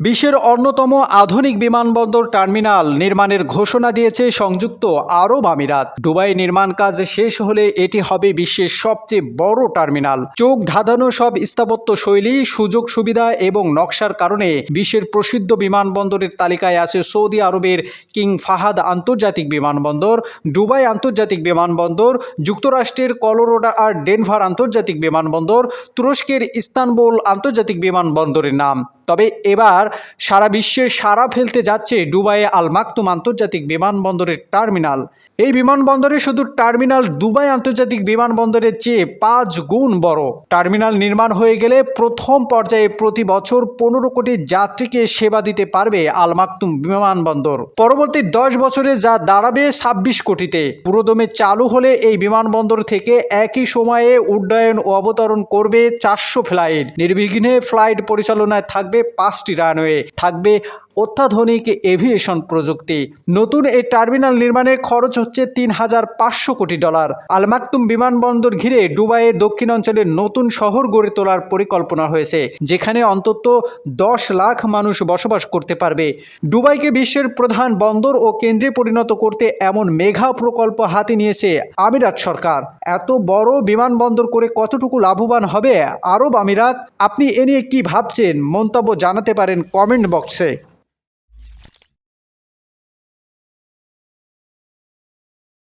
বিশ্বের অন্যতম আধুনিক বিমানবন্দর টার্মিনাল নির্মাণের ঘোষণা দিয়েছে সংযুক্ত আরব আমিরাত। দুবাই নির্মাণ কাজ শেষ হলে এটি হবে বিশ্বের সবচেয়ে বড় টার্মিনাল। চোখ ধাঁধানো সব স্থাপত্য শৈলী, সুযোগ সুবিধা এবং নকশার কারণে বিশ্বের প্রসিদ্ধ বিমানবন্দরের তালিকায় আছে সৌদি আরবের কিং ফাহাদ আন্তর্জাতিক বিমানবন্দর, দুবাই আন্তর্জাতিক বিমানবন্দর, যুক্তরাষ্ট্রের কলোরোডা আর ডেনভার আন্তর্জাতিক বিমানবন্দর, তুরস্কের ইস্তানবুল আন্তর্জাতিক বিমানবন্দরের নাম। তবে এবার সারা বিশ্বের সারা ফেলতে যাচ্ছে দুবাইয়ে আল মাকতুম আন্তর্জাতিক বিমানবন্দরের টার্মিনাল। এই বিমানবন্দরে শুধু টার্মিনাল দুবাই আন্তর্জাতিক বিমানবন্দরের চেয়ে পাঁচ গুণ বড়। টার্মিনাল নির্মাণ হয়ে গেলে প্রথম পর্যায়ে প্রতি বছর পনেরো কোটি যাত্রীকে সেবা দিতে পারবে আল মাকতুম বিমানবন্দর। পরবর্তী দশ বছরে যা দাঁড়াবে ছাব্বিশ কোটিতে। পুরোদমে চালু হলে এই বিমানবন্দর থেকে একই সময়ে উড্ডয়ন ও অবতরণ করবে চারশো ফ্লাইট। নির্বিঘ্নে ফ্লাইট পরিচালনায় থাকবে পাঁচটি রানওয়ে থাকবে। অত্যাধুনিক এভিয়েশন প্রযুক্তি। নতুন এই টার্মিনাল নির্মাণে খরচ হচ্ছে তিন হাজার পাঁচশো কোটি ডলার। আলমাকতুম বিমানবন্দর ঘিরে দুবাইয়ের দক্ষিণ অঞ্চলে নতুন শহর গড়ে তোলার পরিকল্পনা হয়েছে, যেখানে অন্তত দশ লাখ মানুষ বসবাস করতে পারবে। দুবাইকে বিশ্বের প্রধান বন্দর ও কেন্দ্রে পরিণত করতে এমন মেঘা প্রকল্প হাতে নিয়েছে আমিরাত সরকার। এত বড় বিমানবন্দর করে কতটুকু লাভবান হবে আরব আমিরাত? আপনি এ নিয়ে কি ভাবছেন? মন্তব্য জানাতে পারেন কমেন্ট বক্সে।